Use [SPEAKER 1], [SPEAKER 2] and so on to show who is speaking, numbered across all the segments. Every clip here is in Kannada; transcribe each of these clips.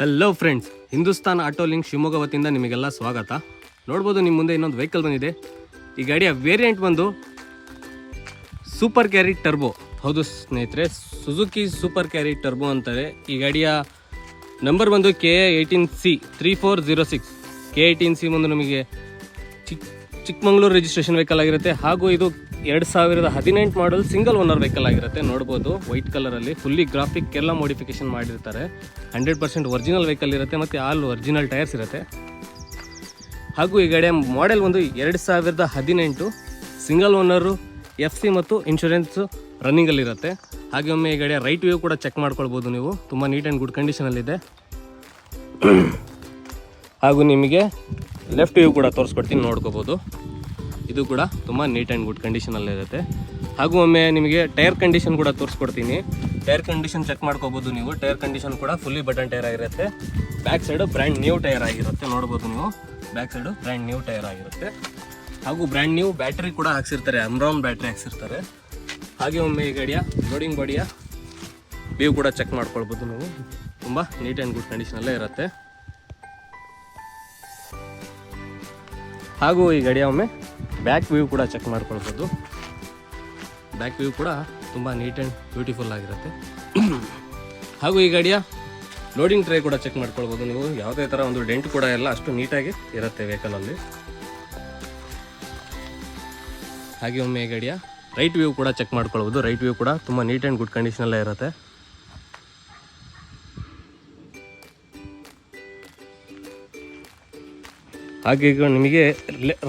[SPEAKER 1] Hello friends Hindustan auto link Shivamogga ವತಿಯಿಂದ ನಿಮಗೆಲ್ಲ ಸ್ವಾಗತ. ನೋಡ್ಬೋದು ನಿಮ್ಮ ಮುಂದೆ ಇನ್ನೊಂದು ವೆಹಿಕಲ್ ಬಂದಿದೆ. ಈ ಗಾಡಿಯ ವೇರಿಯಂಟ್ ಬಂದು ಸೂಪರ್ ಕ್ಯಾರಿ ಟರ್ಬೋ ಹೌದು ಸ್ನೇಹಿತರೆ ಸುಜುಕಿ ಸೂಪರ್ ಕ್ಯಾರಿ ಟರ್ಬೋ ಅಂತಾರೆ ಈ ಗಾಡಿಯ ನಂಬರ್ ಬಂದು K eighteen C three four zero six K eighteen C ಬಂದು ನಮಗೆ ಚಿಕ್ ಚಿಕ್ಕಮಂಗ್ಳೂರು ರಿಜಿಸ್ಟ್ರೇಷನ್ ವೆಹಿಕಲ್ ಆಗಿರುತ್ತೆ. ಹಾಗೂ ಇದು ಎರಡು ಸಾವಿರದ ಹದಿನೆಂಟು ಮಾಡಲ್ ಸಿಂಗಲ್ ಓನರ್ ವೆಹಿಕಲ್ ಆಗಿರುತ್ತೆ. ನೋಡ್ಬೋದು ವೈಟ್ ಕಲರಲ್ಲಿ ಫುಲ್ಲಿ ಗ್ರಾಫಿಕ್ ಎಲ್ಲ ಮಾಡಿಫಿಕೇಶನ್ ಮಾಡಿರ್ತಾರೆ. ಹಂಡ್ರೆಡ್ ಪರ್ಸೆಂಟ್ ಒರಿಜಿನಲ್ ವೆಹಿಕಲ್ ಇರುತ್ತೆ ಮತ್ತು ಆಲ್ ಒರಿಜಿನಲ್ ಟೈರ್ಸ್ ಇರುತ್ತೆ. ಹಾಗೂ ಈ ಗಾಡಿಯ ಮಾಡೆಲ್ ಒಂದು ಎರಡು ಸಾವಿರದ ಹದಿನೆಂಟು ಸಿಂಗಲ್ ಓನರು ಎಫ್ ಸಿ ಮತ್ತು ಇನ್ಶೂರೆನ್ಸು ರನ್ನಿಂಗಲ್ಲಿರುತ್ತೆ ಹಾಗೆ ಒಮ್ಮೆ ಈ ಗಾಡಿಯ ರೈಟ್ ವ್ಯೂ ಕೂಡ ಚೆಕ್ ಮಾಡ್ಕೊಳ್ಬೋದು ನೀವು. ತುಂಬ ನೀಟ್ ಆ್ಯಂಡ್ ಗುಡ್ ಕಂಡೀಷನಲ್ಲಿದೆ ಹಾಗೂ ನಿಮಗೆ ಲೆಫ್ಟ್ ವ್ಯೂ ಕೂಡ ತೋರಿಸ್ಕೊಡ್ತೀನಿ ನೋಡ್ಕೋಬೋದು. ಇದು ಕೂಡ ತುಂಬ ನೀಟ್ ಆ್ಯಂಡ್ ಗುಡ್ ಕಂಡೀಷನಲ್ಲಿರುತ್ತೆ ಹಾಗೂ ಒಮ್ಮೆ ನಿಮಗೆ ಟೈರ್ ಕಂಡೀಷನ್ ಕೂಡ ತೋರಿಸ್ಕೊಡ್ತೀನಿ. ಟೈರ್ ಕಂಡೀಷನ್ ಚೆಕ್ ಮಾಡ್ಕೋಬೋದು ನೀವು. ಟೈರ್ ಕಂಡೀಷನ್ ಕೂಡ ಫುಲ್ಲಿ ಬಟನ್ ಟೈರ್ ಆಗಿರುತ್ತೆ. Back side brand new tyre ಆಗಿರುತ್ತೆ. ನೋಡ್ಬೋದು ನೀವು. Back side brand new tyre ಆಗಿರುತ್ತೆ. ಹಾಗೂ ಬ್ರ್ಯಾಂಡ್ ನ್ಯೂ ಬ್ಯಾಟ್ರಿ ಕೂಡ ಹಾಕ್ಸಿರ್ತಾರೆ. ಅಮ್ರಾನ್ ಬ್ಯಾಟ್ರಿ ಹಾಕ್ಸಿರ್ತಾರೆ. ಹಾಗೆ ಒಮ್ಮೆ ಈ ಗಾಡಿಯ ಲೋಡಿಂಗ್ ಬಾಡಿಯ ವ್ಯೂ ಕೂಡ ಚೆಕ್ ಮಾಡ್ಕೊಳ್ಬೋದು ನೀವು. ತುಂಬ ನೀಟ್ ಆ್ಯಂಡ್ ಗುಡ್ ಕಂಡೀಷನಲ್ಲೇ ಇರುತ್ತೆ. ಹಾಗೂ ಈ ಗಾಡಿಯ ಒಮ್ಮೆ ಬ್ಯಾಕ್ ವ್ಯೂ ಕೂಡ ಚೆಕ್ ಮಾಡ್ಕೊಳ್ಬೋದು. ಬ್ಯಾಕ್ ವ್ಯೂ ಕೂಡ ತುಂಬ ನೀಟ್ ಆ್ಯಂಡ್ ಬ್ಯೂಟಿಫುಲ್ ಆಗಿರುತ್ತೆ. ಹಾಗೂ ಈ ಗಾಡಿಯ ಲೋಡಿಂಗ್ ಟ್ರೇ ಕೂಡ ಚೆಕ್ ಮಾಡ್ಕೊಳ್ಬೋದು ನೀವು. ಯಾವುದೇ ಥರ ಒಂದು ಡೆಂಟ್ ಕೂಡ ಎಲ್ಲ ಅಷ್ಟು ನೀಟಾಗಿ ಇರುತ್ತೆ ವೆಹಿಕಲಲ್ಲಿ ಹಾಗೆ ಒಮ್ಮೆ ಈ ಗಾಡಿಯ ರೈಟ್ ವ್ಯೂ ಕೂಡ ಚೆಕ್ ಮಾಡ್ಕೊಳ್ಬೋದು. ರೈಟ್ ವ್ಯೂ ಕೂಡ ತುಂಬ ನೀಟ್ ಆ್ಯಂಡ್ ಗುಡ್ ಕಂಡೀಷನಲ್ಲೇ ಇರುತ್ತೆ. ಹಾಗೆ ಈಗ ನಿಮಗೆ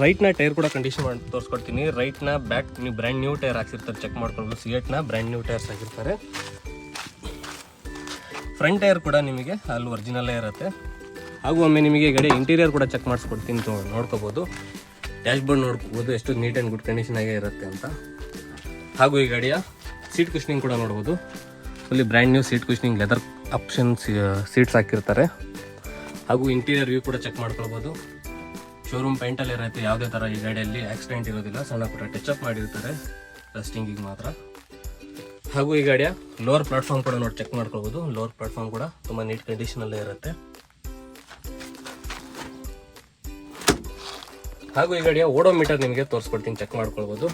[SPEAKER 1] ರೈಟ್ನ ಟೈರ್ ಕೂಡ ಕಂಡೀಷನ್ ಮಾಡಿ ತೋರಿಸ್ಕೊಡ್ತೀನಿ. ರೈಟ್ನ ಬ್ಯಾಕ್ ನೀವು ಬ್ರ್ಯಾಂಡ್ ನ್ಯೂ ಟೈರ್ ಹಾಕ್ಸಿರ್ತಾರೆ ಚೆಕ್ ಮಾಡ್ಕೊಳ್ಬೋದು. ಎಟ್ನ ಬ್ರ್ಯಾಂಡ್ ನ್ಯೂ ಟೈರ್ಸ್ ಹಾಕಿರ್ತಾರೆ ಫ್ರಂಟ್ ಟೈರ್ ಕೂಡ ನಿಮಗೆ ಅಲ್ಲಿ ಒರಿಜಿನಲ್ಲೇ ಇರುತ್ತೆ. ಹಾಗೂ ಒಮ್ಮೆ ನಿಮಗೆ ಗಾಡಿ ಇಂಟೀರಿಯರ್ ಕೂಡ ಚೆಕ್ ಮಾಡಿಸ್ಕೊಡ್ತೀನಿ ನೋಡ್ಕೋಬೋದು. ಡ್ಯಾಶ್ ಬೋರ್ಡ್ ನೋಡ್ಕೋಬೋದು, ಎಷ್ಟು ನೀಟ್ ಆ್ಯಂಡ್ ಗುಡ್ ಕಂಡೀಷನ್ ಆಗೇ ಇರುತ್ತೆ ಅಂತ. ಹಾಗೂ ಈ ಗಾಡಿಯ ಸೀಟ್ ಕುಶ್ನಿಂಗ್ ಕೂಡ ನೋಡ್ಬೋದು. Fully brand new seat cushioning leather options seats ಹಾಕಿರ್ತಾರೆ. ಹಾಗೂ ಇಂಟೀರಿಯರ್ ವ್ಯೂ ಕೂಡ ಚೆಕ್ ಮಾಡ್ಕೊಳ್ಬೋದು. ಶೋರೂಮ್ ಪೇಂಟಲ್ಲಿ ಇರುತ್ತೆ ಯಾವುದೇ ಥರ ಈ ಗಾಡಿಯಲ್ಲಿ ಆಕ್ಸಿಡೆಂಟ್ ಇರೋದಿಲ್ಲ. ಸಣ್ಣ ಪುಟ್ಟ ಟಚ್ ಅಪ್ ಮಾಡಿರ್ತಾರೆ. ರಸ್ಟಿಂಗಿಗೆ ಮಾತ್ರ. ಹಾಗೂ ಈ ಗಾಡಿಯ ಲೋವರ್ ಪ್ಲಾಟ್ಫಾರ್ಮ್ ಕೂಡ ನೋಡಿ ಚೆಕ್ ಮಾಡ್ಕೊಳ್ಬೋದು. ಲೋವರ್ ಪ್ಲಾಟ್ಫಾರ್ಮ್ ಕೂಡ ತುಂಬ ನೀಟ್ ಕಂಡೀಷನಲ್ಲೇ ಇರುತ್ತೆ. ಹಾಗೂ ಈ ಗಾಡಿಯ ಓಡೋಮೀಟರ್ ನಿಮಗೆ ತೋರಿಸ್ಕೊಡ್ತೀನಿ ಚೆಕ್ ಮಾಡ್ಕೊಳ್ಬೋದು.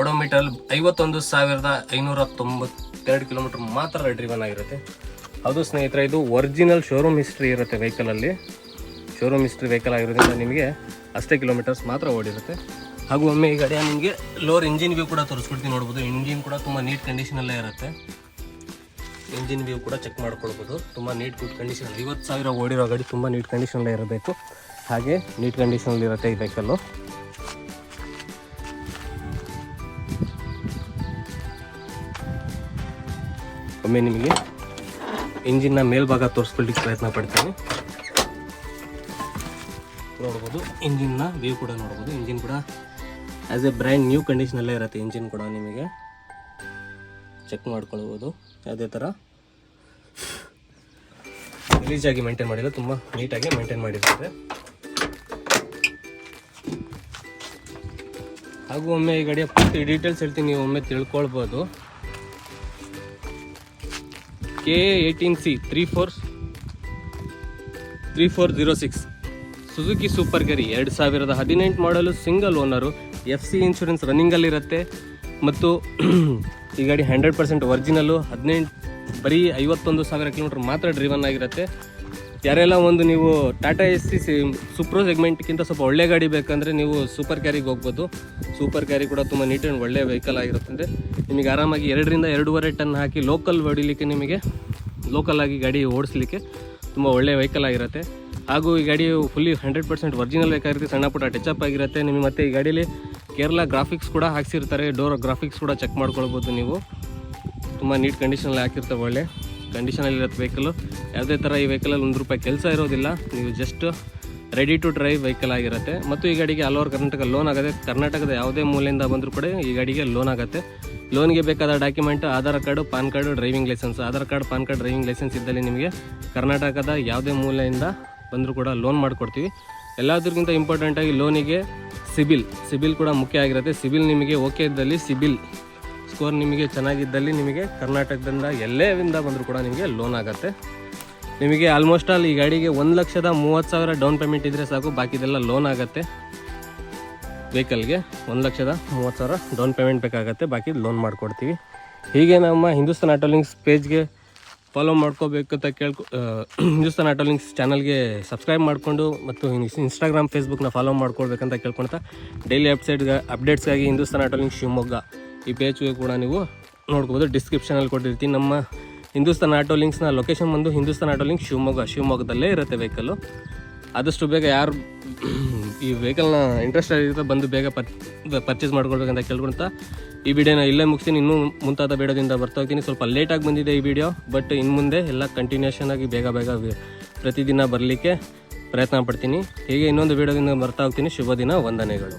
[SPEAKER 1] ಓಡೋಮೀಟರ್ ಐವತ್ತೊಂದು ಸಾವಿರದ ಐನೂರ ತೊಂಬತ್ತೆರಡು ಕಿಲೋಮೀಟರ್ ಮಾತ್ರ ಡ್ರಿವನ್ ಆಗಿರುತ್ತೆ. ಅದು ಸ್ನೇಹಿತರೆ, ಇದು ಒರಿಜಿನಲ್ ಶೋರೂಮ್ ಹಿಸ್ಟ್ರಿ ಇರುತ್ತೆ ವೆಹಿಕಲಲ್ಲಿ ಶೋರೂಮ್ ಇಸ್ಟ್ರಿ ವೆಹಿಕಲ್ ಆಗಿರೋದ್ರಿಂದ ನಿಮಗೆ ಅಷ್ಟೇ ಕಿಲೋಮೀಟರ್ಸ್ ಮಾತ್ರ ಓಡಿರುತ್ತೆ. ಹಾಗೂ ಒಮ್ಮೆ ಈ ಗಾಡಿಯ ನಿಮಗೆ ಲೋರ್ ಇಂಜಿನ್ ವ್ಯೂ ಕೂಡ ತೋರಿಸ್ಕೊಡ್ತೀನಿ ನೋಡ್ಬೋದು. ಇಂಜಿನ್ ಕೂಡ ತುಂಬ ನೀಟ್ ಕಂಡೀಷನಲ್ಲೇ ಇರುತ್ತೆ. ಇಂಜಿನ್ ವ್ಯೂ ಕೂಡ ಚೆಕ್ ಮಾಡ್ಕೊಳ್ಬೋದು. ತುಂಬ ನೀಟ್ ಗುಡ್ ಕಂಡೀಷನ್ ಐವತ್ತು ಸಾವಿರ ಓಡಿರೋ ಗಾಡಿ ತುಂಬ ನೀಟ್ ಕಂಡೀಷನಲ್ಲೇ ಇರಬೇಕು. ಹಾಗೆ ನೀಟ್ ಕಂಡೀಷನಲ್ಲಿ ಇರುತ್ತೆ ಈ ವೆಹಿಕಲ್ಲು ಒಮ್ಮೆ ನಿಮಗೆ ಇಂಜಿನ್ನ ಮೇಲ್ಭಾಗ ತೋರಿಸ್ಕೊಳ್ಳಿಕ್ಕೆ ಪ್ರಯತ್ನ ಪಡ್ತೀನಿ. ನೋಡ್ಬೋದು. ಇಂಜಿನ್ನ ವ್ಯೂ ಕೂಡ ನೋಡ್ಬೋದು. ಇಂಜಿನ್ ಕೂಡ ಆ್ಯಸ್ ಎ ಬ್ರ್ಯಾಂಡ್ ನ್ಯೂ ಕಂಡೀಷನಲ್ಲೇ ಇರುತ್ತೆ ಇಂಜಿನ್ ಕೂಡ ನಿಮಗೆ. ಚೆಕ್ ಮಾಡ್ಕೊಳ್ಬೋದು. ಯಾವುದೇ ಥರ. ಗಲೀಜಾಗಿ ಮೇಂಟೈನ್ ಮಾಡಿಲ್ಲ, ತುಂಬ ನೀಟಾಗಿ ಮೇಂಟೈನ್ ಮಾಡಿರ್ತಾರೆ. ಹಾಗೂ ಒಮ್ಮೆ ಈ ಗಾಡಿಯ ಪೂರ್ತಿ ಡೀಟೇಲ್ಸ್ ಹೇಳ್ತೀನಿ, ನೀವು ಒಮ್ಮೆ ತಿಳ್ಕೊಳ್ಬೋದು. K eighteen C three four three four zero six Suzuki super carry ಎರಡು ಸಾವಿರದ ಹದಿನೆಂಟು ಮಾಡಲು single owner F C insurance ರನ್ನಿಂಗಲ್ಲಿರುತ್ತೆ ಮತ್ತು ಈ ಗಾಡಿ ಹಂಡ್ರೆಡ್ ಪರ್ಸೆಂಟ್ ಒರಿಜಿನಲ್ಲು ಹದಿನೆಂಟು, ಬರೀ ಐವತ್ತೊಂದು ಸಾವಿರ ಕಿಲೋಮೀಟ್ರ್ ಮಾತ್ರ ಡ್ರಿವನ್ ಆಗಿರುತ್ತೆ. ಯಾರೆಲ್ಲ ಒಂದು ನೀವು ಟಾಟಾ ಎಸ್ ಸಿ ಸುಪ್ರೋ ಸೆಗ್ಮೆಂಟ್ಗಿಂತ ಸ್ವಲ್ಪ ಒಳ್ಳೆ ಗಾಡಿ ಬೇಕಂದರೆ ನೀವು ಸೂಪರ್ ಕ್ಯಾರಿಗೆ ಹೋಗ್ಬೋದು. ಸೂಪರ್ ಕ್ಯಾರಿ ಕೂಡ ತುಂಬ ನೀಟ್ ಆ್ಯಂಡ್ ಒಳ್ಳೆ ವೆಹಿಕಲ್ ಆಗಿರುತ್ತೆ ನಿಮಗೆ ಆರಾಮಾಗಿ ಎರಡರಿಂದ ಎರಡೂವರೆ ಟನ್ ಹಾಕಿ ಲೋಕಲ್ ಹೊಡಿಲಿಕ್ಕೆ ನಿಮಗೆ ಲೋಕಲ್ ಆಗಿ ಗಾಡಿ ಓಡಿಸ್ಲಿಕ್ಕೆ ತುಂಬ ಒಳ್ಳೆ ವೆಹಿಕಲ್ ಆಗಿರುತ್ತೆ. ಹಾಗೂ ಈ ಗಾಡಿ ಫುಲ್ಲಿ ಹಂಡ್ರೆಡ್ ಪರ್ಸೆಂಟ್ ಒರಿಜಿನಲ್ ಬೇಕಾಗಿರುತ್ತೆ, ಸಣ್ಣ ಪುಟ್ಟ ಟಚಪ್ ಆಗಿರುತ್ತೆ. ನಿಮಗೆ ಮತ್ತೆ ಈ ಗಾಡೀಲಿ ಕೇರಳ ಗ್ರಾಫಿಕ್ಸ್ ಕೂಡ ಹಾಕ್ಸಿರ್ತಾರೆ ಡೋರ್ ಗ್ರಾಫಿಕ್ಸ್ ಕೂಡ ಚೆಕ್ ಮಾಡ್ಕೊಳ್ಬೋದು ನೀವು. ತುಂಬ ನೀಟ್ ಕಂಡೀಷನಲ್ಲಿ ಹಾಕಿರ್ತವೆ ಒಳ್ಳೆ ಕಂಡೀಷನಲ್ಲಿ ಇರುತ್ತೆ ವೆಹಿಕಲ್ಲು ಯಾವುದೇ ಥರ ಈ ವೆಹಿಕಲಲ್ಲಿ ಒಂದು ರೂಪಾಯಿ ಕೆಲಸ ಇರೋದಿಲ್ಲ. ನೀವು just ready to drive vehicle ಆಗಿರುತ್ತೆ. ಮತ್ತು ಈ ಗಾಡಿಗೆ ಆಲ್ ಓವರ್ ಕರ್ನಾಟಕ ಲೋನ್ ಆಗುತ್ತೆ ಕರ್ನಾಟಕದ ಯಾವುದೇ ಮೂಲೆಯಿಂದ ಬಂದರೂ ಕೂಡ ಈ ಗಾಡಿಗೆ ಲೋನ್ ಆಗುತ್ತೆ. ಲೋನ್ಗೆ ಬೇಕಾದ document Aadhaar card, PAN card driving licence Aadhaar card, PAN card driving licence ಇದ್ದಲ್ಲಿ ನಿಮಗೆ ಕರ್ನಾಟಕದ ಯಾವುದೇ ಮೂಲೆಯಿಂದ ಬಂದರೂ ಕೂಡ ಲೋನ್ ಮಾಡಿಕೊಡ್ತೀವಿ. ಎಲ್ಲದಕ್ಕಿಂತ ಇಂಪಾರ್ಟೆಂಟಾಗಿ ಲೋನಿಗೆ ಸಿಬಿಲ್ ಸಿಬಿಲ್ ಕೂಡ ಮುಖ್ಯ ಆಗಿರುತ್ತೆ. ಸಿಬಿಲ್ ನಿಮಗೆ ಓಕೆ ಇದ್ದಲ್ಲಿ ಸಿಬಿಲ್. ಸ್ಕೋರ್ ನಿಮಗೆ ಚೆನ್ನಾಗಿದ್ದಲ್ಲಿ ನಿಮಗೆ ಕರ್ನಾಟಕದಿಂದ ಎಲ್ಲೇವಿಂದ ಬಂದರೂ ಕೂಡ ನಿಮಗೆ ಲೋನ್ ಆಗುತ್ತೆ. ನಿಮಗೆ ಆಲ್ಮೋಸ್ಟ್ ಆಲ್ ಈ ಗಾಡಿಗೆ ಒಂದು ಲಕ್ಷದ ಮೂವತ್ತು ಸಾವಿರ ಡೌನ್ ಪೇಮೆಂಟ್ ಇದ್ದರೆ ಸಾಕು, ಬಾಕಿದೆಲ್ಲ ಲೋನ್ ಆಗುತ್ತೆ. ವೆಹಿಕಲ್ಗೆ ಒಂದು ಲಕ್ಷದ ಮೂವತ್ತು ಸಾವಿರ ಡೌನ್ ಪೇಮೆಂಟ್ ಬೇಕಾಗುತ್ತೆ, ಬಾಕಿ ಲೋನ್ ಮಾಡಿಕೊಡ್ತೀವಿ. ಹೀಗೆ ನಮ್ಮ ಹಿಂದೂಸ್ತಾನ್ ಆಟೋ ಲಿಂಕ್ಸ್ ಪೇಜ್ಗೆ ಫಾಲೋ ಮಾಡ್ಕೋಬೇಕಂತ ಕೇಳ್ಕೊ ಹಿಂದೂಸ್ತಾನ್ ಆಟೋ ಲಿಂಕ್ಸ್ ಚಾನಲ್ಗೆ ಸಬ್ಸ್ಕ್ರೈಬ್ ಮಾಡಿಕೊಂಡು ಮತ್ತು ಇನ್ಸ್ಟಾಗ್ರಾಮ್ ಫೇಸ್ಬುಕ್ನ ಫಾಲೋ ಮಾಡ್ಕೊಳ್ಬೇಕಂತ ಕೇಳ್ಕೊಳ್ತಾ. ಡೈಲಿ ವೆಬ್ಸೈಟ್ಗೆ ಅಪ್ಡೇಟ್ಸ್ಗಾಗಿ ಹಿಂದೂಸ್ತಾನ್ ಆಟೋ ಲಿಂಕ್ಸ್ ಶಿವಮೊಗ್ಗ. ಈ ಪೇಜ್ಗೆ ಕೂಡ ನೀವು ನೋಡ್ಬೋದು ಡಿಸ್ಕ್ರಿಪ್ಷನಲ್ಲಿ ಕೊಟ್ಟಿರ್ತೀನಿ. ನಮ್ಮ ಹಿಂದೂಸ್ತಾನ್ ಆಟೋ ಲಿಂಕ್ಸ್ನ ಲೊಕೇಶನ್ ಬಂದು ಹಿಂದೂಸ್ತಾನ್ ಆಟೋ ಲಿಂಕ್ ಶಿವಮೊಗ್ಗ. ಶಿವಮೊಗ್ಗದಲ್ಲೇ ಇರುತ್ತೆ ವೆಹಿಕಲ್ಲು ಆದಷ್ಟು ಬೇಗ ಯಾರು ಈ ವೆಹಿಕಲ್ನ ಇಂಟ್ರೆಸ್ಟ್ ಆಗಿರುತ್ತೆ ಬಂದು ಬೇಗ ಪರ್ ಪರ್ಚೇಸ್ ಮಾಡ್ಕೊಳ್ಬೇಕಂತ ಕೇಳ್ಕೊಳ್ತಾ ಈ ವಿಡಿಯೋನ ಇಲ್ಲೇ ಮುಗಿಸ್ತೀನಿ. ಇನ್ನೂ ಮುಂತಾದ ವಿಡಿಯೋದಿಂದ ಬರ್ತಾ ಹೋಗ್ತೀನಿ. ಸ್ವಲ್ಪ ಲೇಟಾಗಿ ಬಂದಿದೆ ಈ ವಿಡಿಯೋ ಬಟ್ ಇನ್ನು ಮುಂದೆ ಎಲ್ಲ ಕಂಟಿನ್ಯೂಷನ್ ಆಗಿ ಬೇಗ ಬೇಗ ಪ್ರತಿದಿನ ಬರಲಿಕ್ಕೆ ಪ್ರಯತ್ನ ಪಡ್ತೀನಿ. ಹೀಗೆ ಇನ್ನೊಂದು ವಿಡಿಯೋದಿಂದ ಬರ್ತಾ ಹೋಗ್ತೀನಿ. ಶುಭ ದಿನ ವಂದನೆಗಳು.